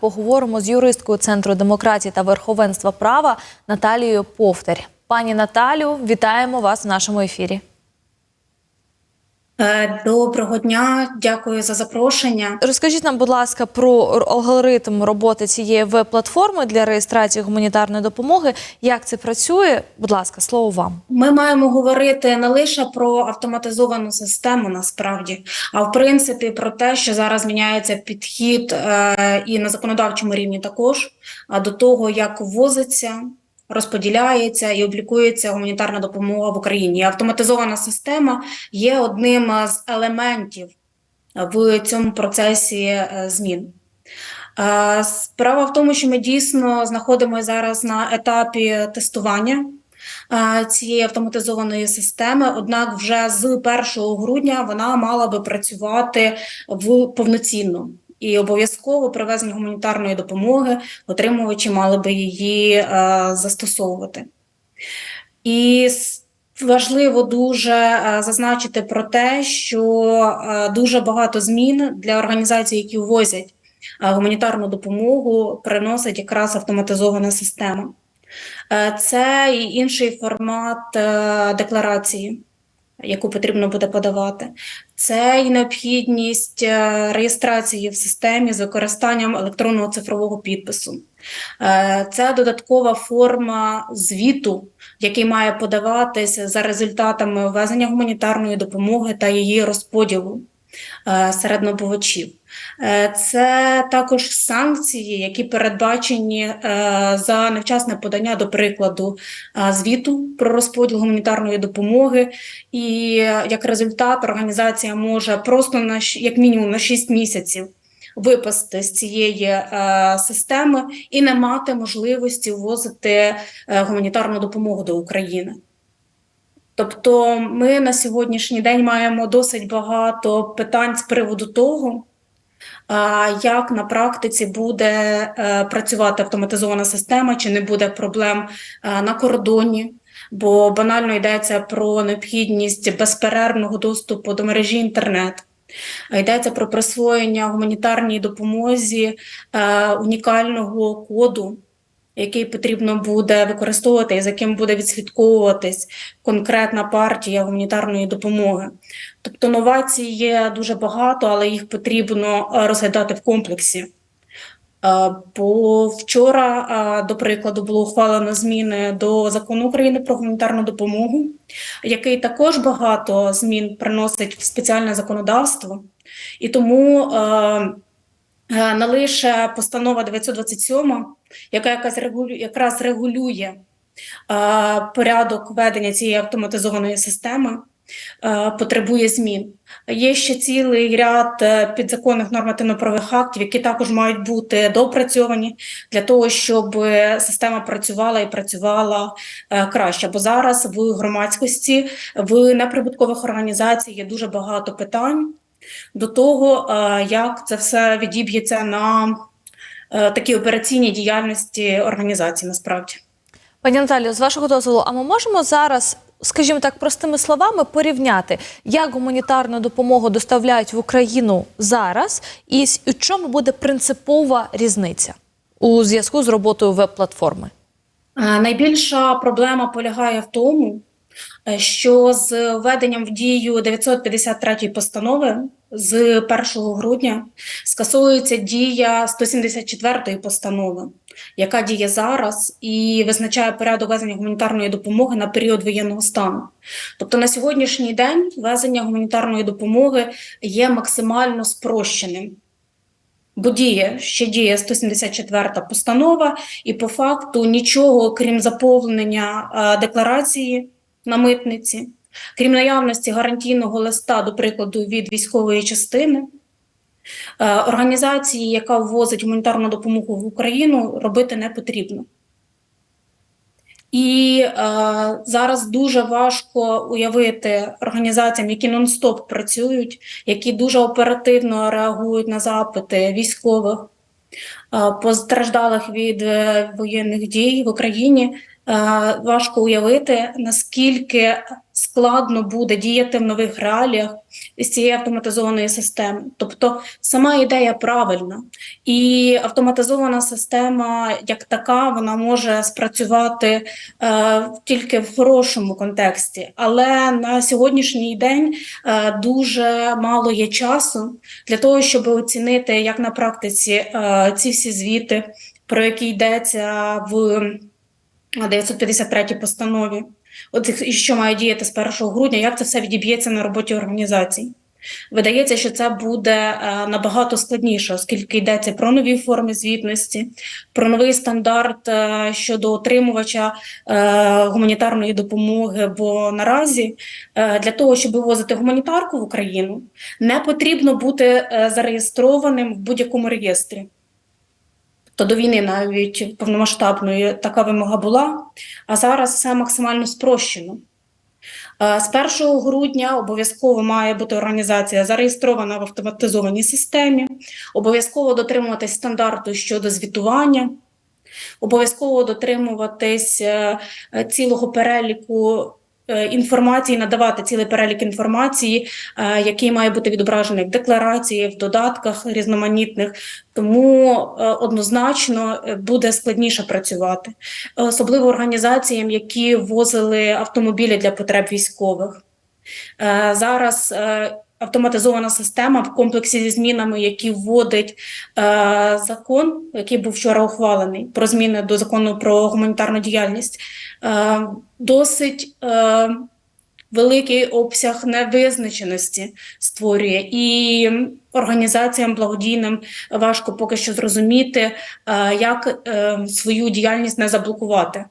Поговоримо з юристкою Центру демократії та верховенства права Наталією Повтарь. Пані Наталю, вітаємо вас в нашому ефірі. Е, Доброго дня, дякую за запрошення. Розкажіть нам, будь ласка, про алгоритм роботи цієї веб-платформи для реєстрації гуманітарної допомоги. Як це працює? Будь ласка, слово вам. Ми маємо говорити не лише про автоматизовану систему, насправді, а в принципі про те, що зараз зміняється підхід е, і на законодавчому рівні також а до того, як ввозиться. Розподіляється і облікується гуманітарна допомога в Україні. Автоматизована система є одним з елементів в цьому процесі е, змін. Е, Справа в тому, що ми дійсно знаходимося зараз на етапі тестування е, цієї автоматизованої системи. Однак, вже з 1 грудня вона мала би працювати в повноцінно. І обов'язково при везенні гуманітарної допомоги отримувачі мали би її е, застосовувати. І важливо дуже е, зазначити про те, що е, дуже багато змін для організацій, які ввозять гуманітарну допомогу, приносить якраз автоматизована система. Це і інший формат декларації, яку потрібно буде подавати. Це і необхідність е, реєстрації в системі з використанням електронного цифрового підпису. Е, Це додаткова форма звіту, який має подаватися за результатами ввезення гуманітарної допомоги та її розподілу серед набувачів. Е, Це також санкції, які передбачені е, за невчасне подання, до прикладу, е, звіту про розподіл гуманітарної допомоги. І е, як результат організація може просто на як мінімум на 6 місяців випасти з цієї е, системи і не мати можливості ввозити е, гуманітарну допомогу до України. Тобто, ми на сьогоднішній день маємо досить багато питань з приводу того, як на практиці буде е, працювати автоматизована система, чи не буде проблем е, на кордоні, бо банально йдеться про необхідність безперервного доступу до мережі інтернет. Йдеться про присвоєння гуманітарній допомозі е, унікального коду, який потрібно буде використовувати і з яким буде відслідковуватись конкретна партія гуманітарної допомоги. Тобто новацій є дуже багато, але їх потрібно е, розглядати в комплексі. Е, Бо вчора, е, до прикладу, було ухвалено зміни до закону України про гуманітарну допомогу, який також багато змін приносить в спеціальне законодавство, і тому не лише постанова 927, яка якраз регулює, якраз регулює е, порядок ведення цієї автоматизованої системи, е, потребує змін. Є ще цілий ряд е, підзаконних нормативно-правових актів, які також мають бути доопрацьовані для того, щоб система працювала і працювала краще. Бо зараз в громадськості, в неприбуткових організацій є дуже багато питань до того, е, як це все відіб'ється на е, такій операційній діяльності організації насправді. Пані Наталію, з вашого дозволу, а ми можемо зараз, скажімо так, простими словами порівняти, як гуманітарну допомогу доставляють в Україну зараз, і у чому буде принципова різниця у зв'язку з роботою веб-платформи? Е, Найбільша проблема полягає в тому, що з введенням в дію 953 постанови з 1 грудня скасовується дія 174 постанови, яка діє зараз і визначає порядок везення гуманітарної допомоги на період воєнного стану. Тобто на сьогоднішній день везення гуманітарної допомоги є максимально спрощеним. Бо діє ще діє 174 постанова, і по факту нічого, крім заповнення е, декларації на митниці, крім наявності гарантійного листа, до прикладу, від військової частини, е, організації, яка ввозить гуманітарну допомогу в Україну, робити не потрібно. І е, зараз дуже важко уявити організаціям, які нон-стоп працюють, які дуже оперативно реагують на запити військових, е, постраждалих від е, воєнних дій в Україні, важко уявити, наскільки складно буде діяти в нових реаліях з цієї автоматизованої системи. Тобто сама ідея правильна, і автоматизована система, як така, вона може спрацювати е, тільки в хорошому контексті. Але на сьогоднішній день е, дуже мало є часу для того, щоб оцінити, як на практиці е, ці всі звіти, про які йдеться в 953 постанові. От і що має діяти з 1 грудня, як це все відіб'ється на роботі організацій? Видається, що це буде е, набагато складніше, оскільки йдеться про нові форми звітності, про новий стандарт е, щодо отримувача е, гуманітарної допомоги. Бо наразі для того, щоб вивозити гуманітарку в Україну, не потрібно бути зареєстрованим в будь-якому реєстрі. То до війни навіть повномасштабної така вимога була, а зараз все максимально спрощено. Е, З 1 грудня обов'язково має бути організація зареєстрована в автоматизованій системі, обов'язково дотримуватись стандарту щодо звітування, обов'язково дотримуватись е, е, цілого переліку інформації, надавати цілий перелік інформації, е, який має бути відображений в декларації, в додатках різноманітних. Тому е, однозначно е, буде складніше працювати, особливо організаціям, які ввозили автомобілі для потреб військових. Е, Зараз е, автоматизована система в комплексі зі змінами, які вводить е, закон, який був вчора ухвалений про зміни до закону про гуманітарну діяльність, е, досить е, великий обсяг невизначеності створює і організаціям благодійним важко поки що зрозуміти, е, як е, свою діяльність не заблокувати.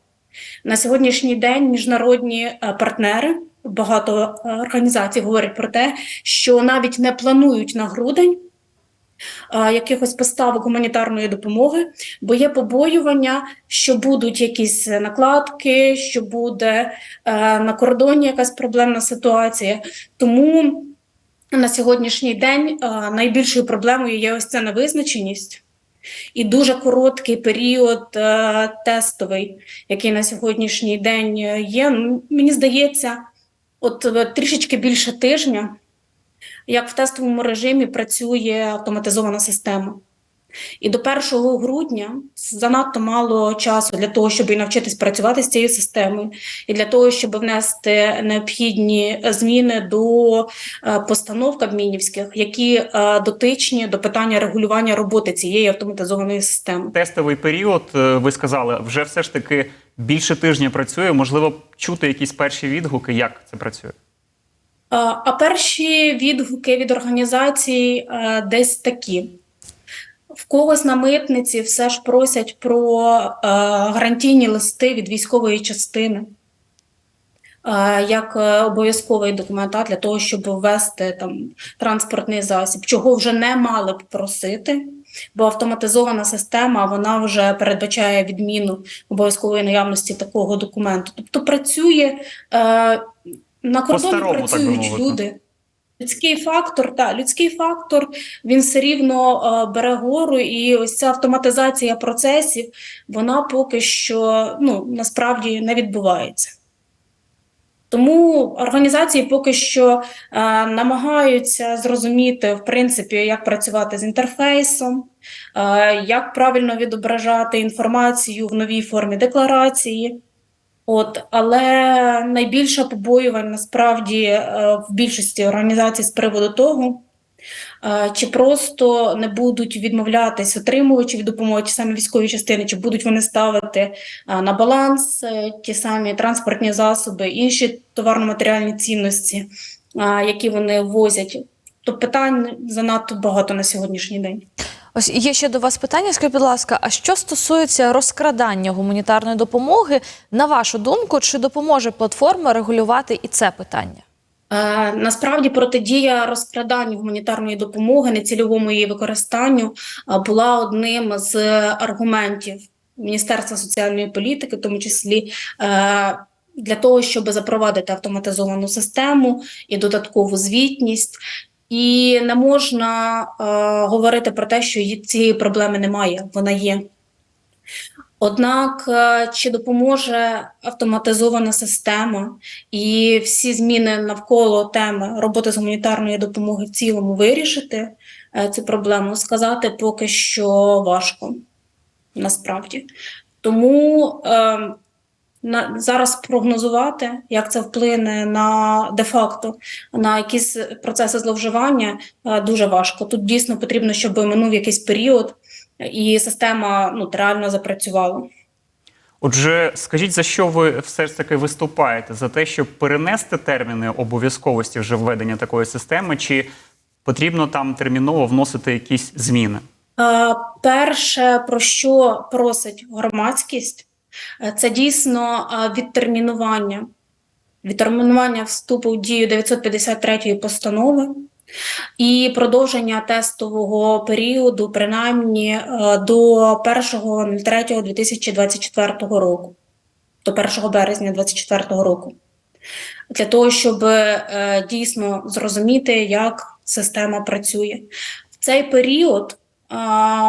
На сьогоднішній день міжнародні е, партнери, багато е, організацій говорять про те, що навіть не планують на грудень е, якихось поставок гуманітарної допомоги, бо є побоювання, що будуть якісь накладки, що буде е, на кордоні якась проблемна ситуація. Тому на сьогоднішній день найбільшою проблемою є ось ця невизначеність. І дуже короткий період тестовий, який на сьогоднішній день є. Мені здається, от е, трішечки більше тижня, як в тестовому режимі працює автоматизована система. І до 1 грудня занадто мало часу для того, щоб і навчитись працювати з цією системою, і для того, щоб внести необхідні зміни до е, постанов кабмінівських, які е, дотичні до питання регулювання роботи цієї автоматизованої системи. Тестовий період, ви сказали, вже все ж таки більше тижня працює. Можливо, чути якісь перші відгуки, як це працює. А перші відгуки від організацій е, десь такі. В когось на митниці все ж просять про е, гарантійні листи від військової частини е, як обов'язковий документ для того, щоб ввести там транспортний засіб, чого вже не мали б просити, бо автоматизована система вона вже передбачає відміну обов'язкової наявності такого документу. Тобто працює е, на кордоні працюють люди. Людський фактор, та людський фактор він все рівно е, бере гору, і ось ця автоматизація процесів, вона поки що ну насправді не відбувається. Тому організації поки що е, намагаються зрозуміти, в принципі, як працювати з інтерфейсом, е, як правильно відображати інформацію в новій формі декларації. От, але найбільше побоювань насправді е, в більшості організацій з приводу того, чи просто не будуть відмовлятись отримувачі від допомоги ті самі військові частини, чи будуть вони ставити на баланс е, ті самі транспортні засоби, інші товарно-матеріальні цінності, які вони возять. То питань занадто багато на сьогоднішній день. Ось є ще до вас питання. Скажіть, будь ласка, а що стосується розкрадання гуманітарної допомоги, на вашу думку, чи допоможе платформа регулювати і це питання? Е, Насправді протидія розкраданню гуманітарної допомоги, нецільовому її використанню е, була одним з аргументів Міністерства соціальної політики, в тому числі е, для того, щоб запровадити автоматизовану систему і додаткову звітність. І не можна говорити про те, що цієї проблеми немає, вона є. Однак, е, чи допоможе автоматизована система і всі зміни навколо теми роботи з гуманітарної допомоги в цілому вирішити е, цю проблему, сказати поки що важко насправді. Тому е, на, зараз прогнозувати, як це вплине на де-факто на якісь процеси зловживання, е, дуже важко. Тут дійсно потрібно, щоб минув якийсь період і система ну, реально запрацювала. Отже, скажіть, за що ви все ж таки виступаєте? За те, щоб перенести терміни обов'язковості вже введення такої системи, чи потрібно там терміново вносити якісь зміни? Е, Перше, про що просить громадськість, е, це дійсно е, відтермінування. Відтермінування вступу в дію 953 постанови і продовження тестового періоду, принаймні е, до 1.03.2024 року, до 1 березня 2024 року. Для того, щоб е, дійсно зрозуміти, як система працює. В цей період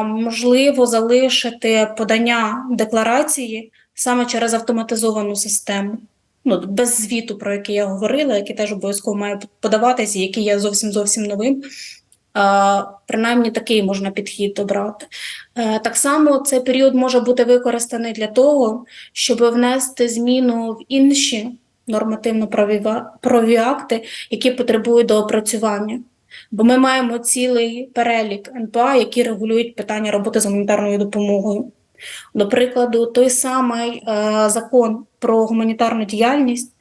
можливо залишити подання декларації саме через автоматизовану систему. Ну, без звіту, про який я говорила, який теж обов'язково має подаватися, який є зовсім зовсім новим. Принаймні такий можна підхід обрати. Е, так само цей період може бути використаний для того, щоб внести зміну в інші нормативно-правові акти, які потребують доопрацювання. Бо ми маємо цілий перелік НПА, які регулюють питання роботи з гуманітарною допомогою. До прикладу, той самий е, закон про гуманітарну діяльність,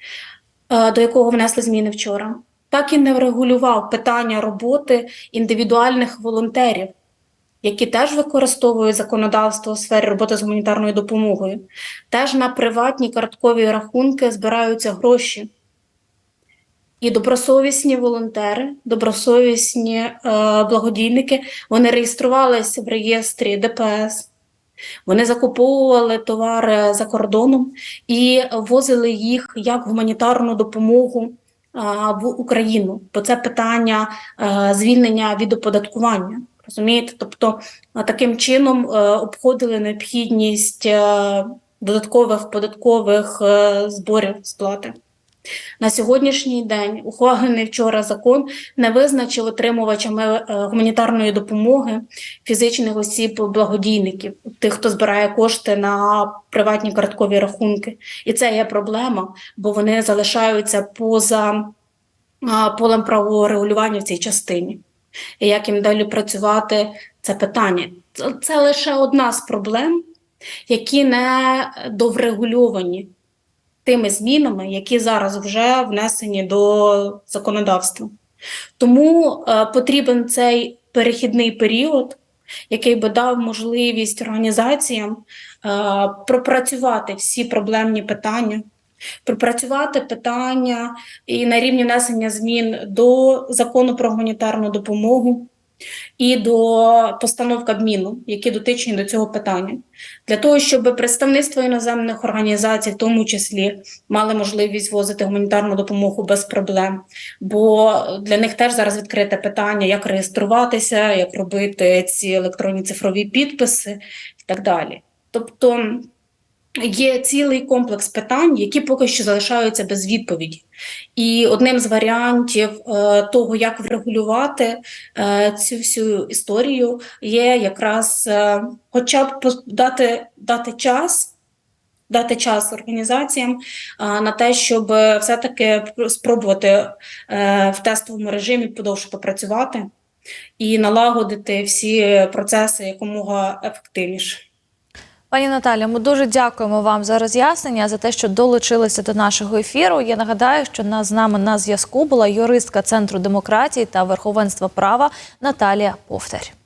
е, до якого внесли зміни вчора, так і не врегулював питання роботи індивідуальних волонтерів, які теж використовують законодавство у сфері роботи з гуманітарною допомогою. Теж на приватні карткові рахунки збираються гроші. І добросовісні волонтери, добросовісні е, благодійники, вони реєструвалися в реєстрі ДПС, вони закуповували товари за кордоном і возили їх як гуманітарну допомогу в Україну, бо це питання е, звільнення від оподаткування. Розумієте? Тобто таким чином е, обходили необхідність е, додаткових податкових е, зборів сплати. На сьогоднішній день ухвалений вчора закон не визначив отримувачами е, гуманітарної допомоги фізичних осіб благодійників, тих, хто збирає кошти на приватні карткові рахунки. І це є проблема, бо вони залишаються поза полем правового регулювання в цій частині. І як їм далі працювати, це питання. Це лише одна з проблем, які не доврегульовані тими змінами, які зараз вже внесені до законодавства. Тому е, потрібен цей перехідний період, який би дав можливість організаціям е, пропрацювати всі проблемні питання, пропрацювати питання і на рівні внесення змін до закону про гуманітарну допомогу. І до постанов Кабміну, які дотичні до цього питання, для того, щоб представництво іноземних організацій, в тому числі, мали можливість возити гуманітарну допомогу без проблем. Бо для них теж зараз відкрите питання, як реєструватися, як робити ці електронні цифрові підписи і так далі. Тобто є цілий комплекс питань, які поки що залишаються без відповіді. І одним з варіантів е, того, як врегулювати е, цю всю історію, є якраз е, хоча б дати, дати час. Дати час організаціям а, на те, щоб е, все-таки пр- спробувати е, в тестовому режимі подовше попрацювати і налагодити всі процеси якомога ефективніше. Пані Наталя, ми дуже дякуємо вам за роз'яснення, за те, що долучилися до нашого ефіру. Я нагадаю, що на, з нами на зв'язку була юристка Центру демократії та верховенства права Наталія Повтарь.